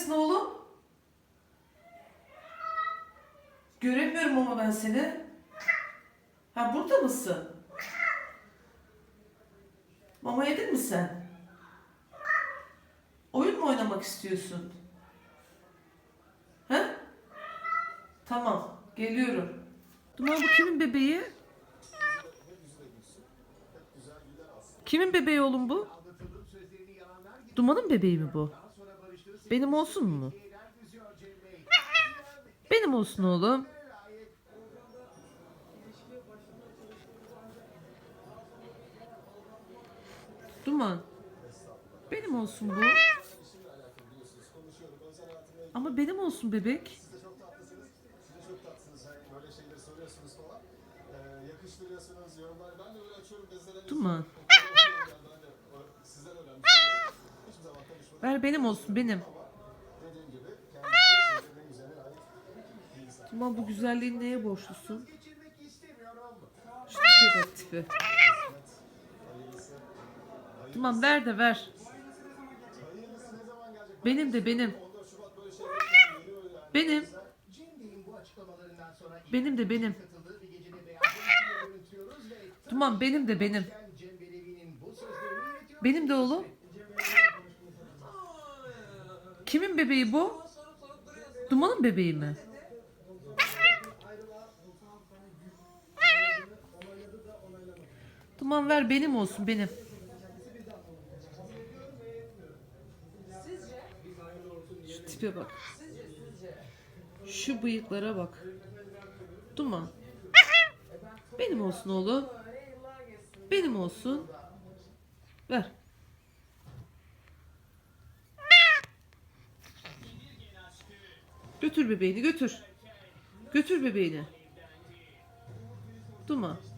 Neredesin oğlum? Göremiyorum ama ben seni. Ha burada mısın? Mama yedin mi sen? Oyun mu oynamak istiyorsun? He? Tamam, geliyorum. Duman bu kimin bebeği? Kimin bebeği oğlum bu? Duman'ın bebeği mi bu? Benim olsun mu? Benim olsun oğlum. Duman. Benim olsun bu. Ama benim olsun bebek. Siz de çok tatlısınız. Siz Duman bu güzelliğin neye borçlusun? Şu tipe bak tipi. Duman ver de ver. Benim de benim. 14 Şubat böyle şeyler geliyor yani. Benim. Benim de benim. Duman benim de benim. Benim de oğlum. Kimin bebeği bu? Duman'ın bebeği mi? Duman ver benim olsun benim. Şu tipe bak. Şu bıyıklara bak. Duman. Benim olsun oğlum. Benim olsun. Ver. Götür bebeğini götür. Götür bebeğini. Duma.